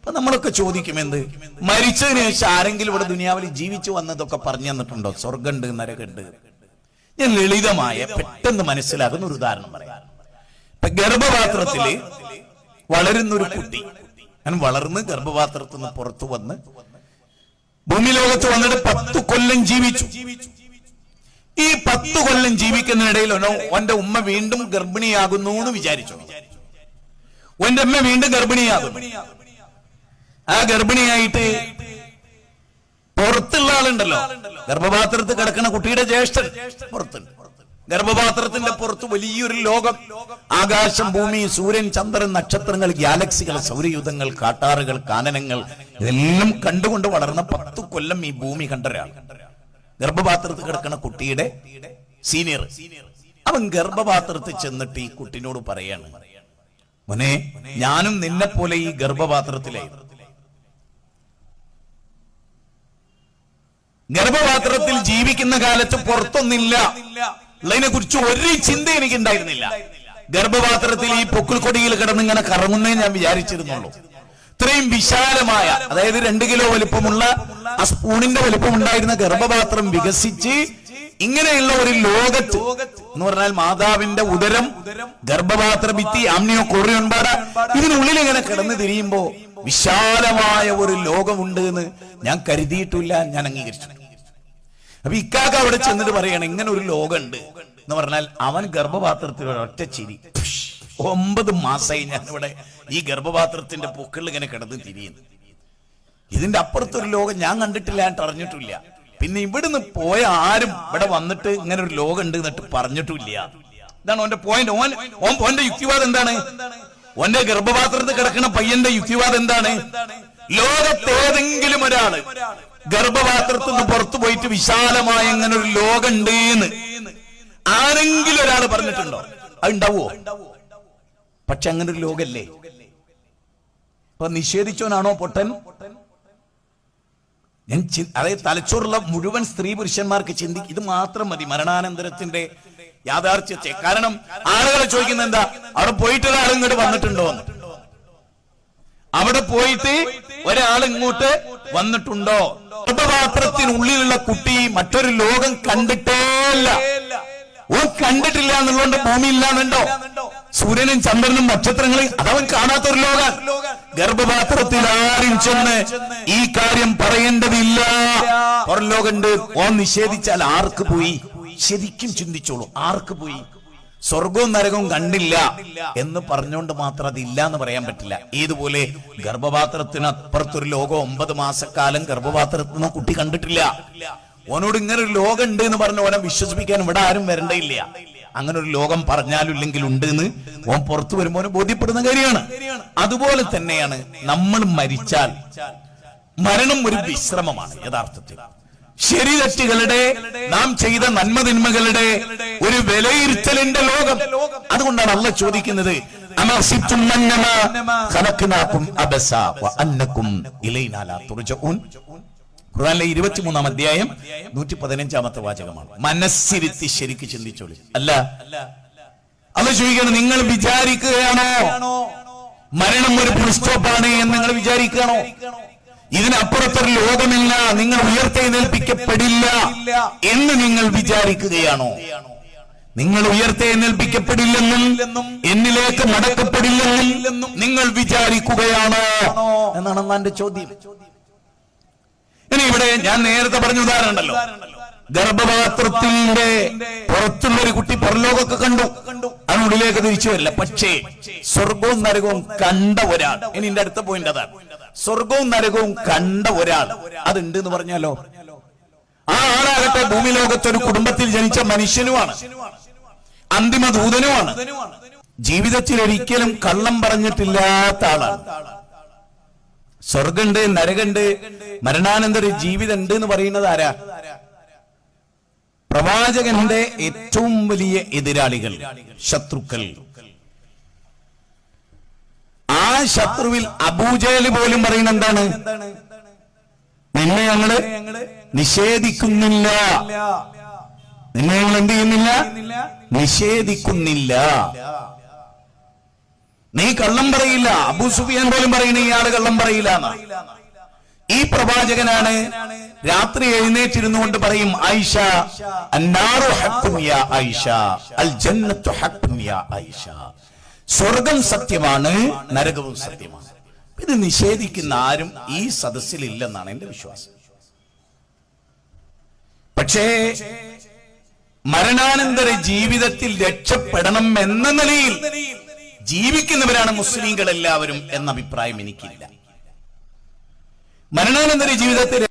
അപ്പൊ നമ്മളൊക്കെ ചോദിക്കും എന്ത് മരിച്ചതിന് ശേഷം ആരെങ്കിലും ഇവിടെ ദുനിയാവിൽ ജീവിച്ചു വന്നതൊക്കെ പറഞ്ഞു തന്നിട്ടുണ്ടോ? സ്വർഗമുണ്ട് നരകുണ്ട് ഞാൻ ലളിതമായ പെട്ടെന്ന് മനസ്സിലാകുന്ന ഒരു ഉദാഹരണം പറയാം. ഇപ്പൊ ഗർഭപാത്രത്തിൽ വളരുന്ന ഒരു കുട്ടി ഞാൻ വളർന്ന് ഗർഭപാത്രത്തിൽ നിന്ന് പുറത്തു വന്ന് ഭൂമി ലോകത്ത് വന്നിട്ട് പത്ത് കൊല്ലം ജീവിച്ചു. ഈ പത്ത് കൊല്ലം ജീവിക്കുന്നതിനിടയിൽ ഒന്നോ ഓന്റെ ഉമ്മ വീണ്ടും ഗർഭിണിയാകുന്നു എന്ന് വിചാരിച്ചു? ഒന്റെ അമ്മ വീണ്ടും ഗർഭിണിയാകുന്നു. ആ ഗർഭിണിയായിട്ട് പുറത്തുള്ള ആളുണ്ടല്ലോ. ഗർഭപാത്രത്തിൽ കിടക്കുന്ന കുട്ടിയുടെ ജ്യേഷ്ഠൻ പുറത്തുണ്ട്. ഗർഭപാത്രത്തിന്റെ പുറത്ത് വലിയൊരു ലോകം. ആകാശം ഭൂമി സൂര്യൻ ചന്ദ്രൻ നക്ഷത്രങ്ങൾ ഗാലക്സികൾ സൗരയുധങ്ങൾ കാട്ടാറുകൾ കാനനങ്ങൾ ഇതെല്ലാം കണ്ടുകൊണ്ട് വളർന്ന പത്ത് കൊല്ലം ഈ ഭൂമി കണ്ട ഒരാൾ ഗർഭപാത്രത്തിൽ കിടക്കുന്ന കുട്ടിയുടെ സീനിയർ. അവൻ ഗർഭപാത്രത്തിൽ ചെന്നിട്ട് ഈ കുട്ടിനോട് പറയാണ് മോനെ ഞാനും നിന്നെ പോലെ ഈ ഗർഭപാത്രത്തിലായിരുന്നു. ഗർഭപാത്രത്തിൽ ജീവിക്കുന്ന കാലത്ത് പുറത്തൊന്നില്ല. ഉള്ളതിനെ കുറിച്ച് ഒരു ചിന്ത എനിക്ക് ഉണ്ടായിരുന്നില്ല ഗർഭപാത്രത്തിൽ ഈ പൊക്കിൾ കൊടിയിൽ കിടന്ന് ഇങ്ങനെ കറങ്ങുന്നേ ഞാൻ വിചാരിച്ചിരുന്നുള്ളൂ. ഇത്രയും വിശാലമായ അതായത് രണ്ട് കിലോ വലിപ്പമുള്ള ആ സ്പൂണിന്റെ വലിപ്പം ഉണ്ടായിരുന്ന ഗർഭപാത്രം വികസിച്ച് ഇങ്ങനെയുള്ള ഒരു ലോകത്ത് എന്ന് പറഞ്ഞാൽ മാതാവിന്റെ ഉദരം ഗർഭപാത്ര ഭിത്തി ആമ്നിയോ കൊറിയോൺപാട ഇതിനുള്ളിൽ ഇങ്ങനെ കിടന്ന് തിരിയുമ്പോ വിശാലമായ ഒരു ലോകമുണ്ട് എന്ന് ഞാൻ കരുതിയിട്ടില്ല ഞാൻ അംഗീകരിച്ചു അപ്പൊ ഇക്കാക്ക അവിടെ ചെന്നിട്ട് പറയണം ഇങ്ങനെ ഒരു ലോകമുണ്ട്. എന്ന് പറഞ്ഞാൽ അവൻ ഗർഭപാത്രത്തിൽ ഒരൊറ്റ ചിരി. ഒമ്പത് മാസമായി ഞാൻ ഇവിടെ ഈ ഗർഭപാത്രത്തിന്റെ പൊക്കിൾ ഇങ്ങനെ കിടന്ന് തിരിയുന്നു. ഇതിന്റെ അപ്പുറത്തൊരു ലോകം ഞാൻ കണ്ടിട്ടില്ല ഞാൻ അറിഞ്ഞിട്ടില്ല പിന്നെ ഇവിടുന്ന് പോയ ആരും ഇവിടെ വന്നിട്ട് ഇങ്ങനെ ഒരു ലോകം ഉണ്ട് എന്നിട്ട് പറഞ്ഞിട്ടില്ല. ഇതാണ് ഓന്റെ പോയിന്റ് ഓൻ ഓൻ ഓന്റെ യുക്തിവാദം എന്താണ്? ഓന്റെ ഗർഭപാത്രത്തിൽ കിടക്കുന്ന പയ്യന്റെ യുക്തിവാദം എന്താണ്? ലോകത്തേതെങ്കിലും ഒരാൾ ഗർഭപാത്രത്തിൽ നിന്ന് പുറത്തു പോയിട്ട് വിശാലമായ ഇങ്ങനെ ഒരു ലോകമുണ്ട് എന്ന് ആരെങ്കിലും ഒരാൾ പറഞ്ഞിട്ടുണ്ടോ? അത് ഉണ്ടാവോ പക്ഷെ അങ്ങനെ ഒരു ലോകല്ലേ? ഇപ്പൊ നിഷേധിച്ചവനാണോ പൊട്ടൻ? ഞാൻ അതായത് തലച്ചോറുള്ള മുഴുവൻ സ്ത്രീ പുരുഷന്മാർക്ക് ചിന്തി ഇത് മാത്രം മതി. മരണാനന്തരത്തിന്റെ യാഥാർത്ഥ്യത്തെ. കാരണം ആളുകളെ ചോദിക്കുന്നത് എന്താ? അവിടെ പോയിട്ട് ഒരാൾ ഇങ്ങോട്ട് വന്നിട്ടുണ്ടോ? അവിടെ പോയിട്ട് ഒരാൾ ഇങ്ങോട്ട് വന്നിട്ടുണ്ടോ? ഗർഭപാത്രത്തിനുള്ളിലുള്ള കുട്ടി മറ്റൊരു ലോകം കണ്ടിട്ടേ കണ്ടിട്ടേല്ല ഓൻ കണ്ടിട്ടില്ല എന്നുള്ളതുകൊണ്ട് ഭൂമി ഇല്ലാന്നുണ്ടോ സൂര്യനും ചന്ദ്രനും നക്ഷത്രങ്ങളും അതവൻ കാണാത്തൊരു ലോകം. ഗർഭപാത്രത്തിൽ ആരും ചെന്ന് ഈ കാര്യം പറയേണ്ടതില്ല. പുറം ലോകണ്ട് ഓൻ നിഷേധിച്ചാൽ ആർക്ക് പോയി? ശരിക്കും ചിന്തിച്ചോളൂ. ആർക്ക് പോയി? സ്വർഗവും നരകവും കണ്ടില്ല എന്ന് പറഞ്ഞുകൊണ്ട് മാത്രം അതില്ല എന്ന് പറയാൻ പറ്റില്ല. ഏതുപോലെ ഗർഭപാത്രത്തിന് അപ്പുറത്തൊരു ലോകം ഒമ്പത് മാസക്കാലം ഗർഭപാത്രത്തിൽ നിന്ന് കുട്ടി കണ്ടിട്ടില്ല. ഓനോട് ഇങ്ങനെ ഒരു ലോകം ഉണ്ട് എന്ന് പറഞ്ഞ ഓനെ വിശ്വസിപ്പിക്കാൻ ഇവിടെ ആരും വരണ്ടയില്ല അങ്ങനെ ഒരു ലോകം പറഞ്ഞാലും ഇല്ലെങ്കിൽ ഉണ്ട് എന്ന് ഓൻ പുറത്തു വരുമ്പോൾ ബോധ്യപ്പെടുന്ന കാര്യമാണ്. അതുപോലെ തന്നെയാണ് നമ്മൾ മരിച്ചാൽ മരണം ഒരു വിശ്രമമാണ് യഥാർത്ഥത്തിൽ. ശരി തെറ്റുകളുടെ നാം ചെയ്ത നന്മതിന്മകളുടെ ഒരു വിലയിരുത്തലിന്റെ ലോകം. അതുകൊണ്ടാണ് അല്ല ചോദിക്കുന്നത് ഖുർആനിലെ ഇരുപത്തിമൂന്നാം അധ്യായം നൂറ്റി പതിനഞ്ചാമത്തെ വാചകമാണ്. മനസ്സിരുത്തി ശരിക്ക് ചിന്തിച്ചോളി. അല്ല. അത് ചോദിക്കണം നിങ്ങൾ വിചാരിക്കുകയാണോ? മരണം ഒരു ഫുൾ സ്റ്റോപ്പാണ് എന്ന് നിങ്ങൾ വിചാരിക്കുകയാണോ? ഇതിനപ്പുറത്തൊരു ലോകമില്ല നിങ്ങൾ ഉയർത്തെഴുന്നേൽപ്പിക്കപ്പെടില്ല എന്ന് നിങ്ങൾ വിചാരിക്കുകയാണോ? നിങ്ങൾ ഉയർത്തെഴുന്നേൽപ്പിക്കപ്പെടില്ലെന്നും എന്നിലേക്ക് മടക്കപ്പെടില്ലെന്നും നിങ്ങൾ വിചാരിക്കുകയാണോ? എന്നാണ് എന്റെ ചോദ്യം. ഇനി ഇവിടെ ഞാൻ നേരത്തെ പറഞ്ഞ ഉദാഹരണം ഉണ്ടല്ലോ ഗർഭപാത്രത്തിന്റെ പുറത്തുള്ള ഒരു കുട്ടി പുറലോകമൊക്കെ കണ്ടു. അതിനുള്ളിലേക്ക് തിരിച്ചു വരില്ല. പക്ഷേ സ്വർഗവും നരകവും കണ്ട ഒരാൾ. ഇനി എന്റെ അടുത്ത പോയിന്റ് അതാണ്. സ്വർഗവും നരകവും കണ്ട ഒരാൾ. അതുണ്ട് എന്ന് പറഞ്ഞാലോ? ആ ആളാകട്ടെ ഭൂമി ലോകത്തൊരു കുടുംബത്തിൽ ജനിച്ച മനുഷ്യനുമാണ്. അന്തിമ ദൂതനുമാണ്. ജീവിതത്തിൽ ഒരിക്കലും കള്ളം പറഞ്ഞിട്ടില്ലാത്ത ആളാണ്. സ്വർഗുണ്ട് നരകണ്ട് മരണാനന്തര ജീവിതം ഉണ്ട് എന്ന് പറയുന്നത് ആരാ? പ്രവാചകന്റെ ഏറ്റവും വലിയ എതിരാളികൾ ശത്രുക്കൾ. ശത്രുവിൽ അബൂജേൽ പോലും പറയുന്ന എന്താണ്? നിന്നെ ഞങ്ങൾ നിഷേധിക്കുന്നില്ല. നിന്നെ ഞങ്ങൾ എന്ത് ചെയ്യുന്നില്ല? നിഷേധിക്കുന്നില്ല. നീ കള്ളം പറയില്ല. അബൂ സുഫിയാൻ പോലും പറയണ ഇയാൾ കള്ളം പറയില്ല. ഈ പ്രവാചകനാണ് രാത്രി എഴുന്നേറ്റിരുന്നു കൊണ്ട് പറയും ആയിഷ അന്നാറു ഹഖ്കും യാ ആയിഷ അൽ ജന്നത്തു ഹക്കും ആയിഷ സ്വർഗം സത്യമാണ് നരകവും സത്യമാണ്. ഇത് നിഷേധിക്കുന്ന ആരും ഈ സദസ്സിൽ ഇല്ലെന്നാണ് എന്റെ വിശ്വാസം. പക്ഷേ മരണാനന്തര ജീവിതത്തിൽ രക്ഷപ്പെടണം എന്ന നിലയിൽ ജീവിക്കുന്നവരാണ് മുസ്ലിങ്ങൾ എല്ലാവരും എന്ന അഭിപ്രായം എനിക്കില്ല. മരണാനന്തര ജീവിതത്തിൽ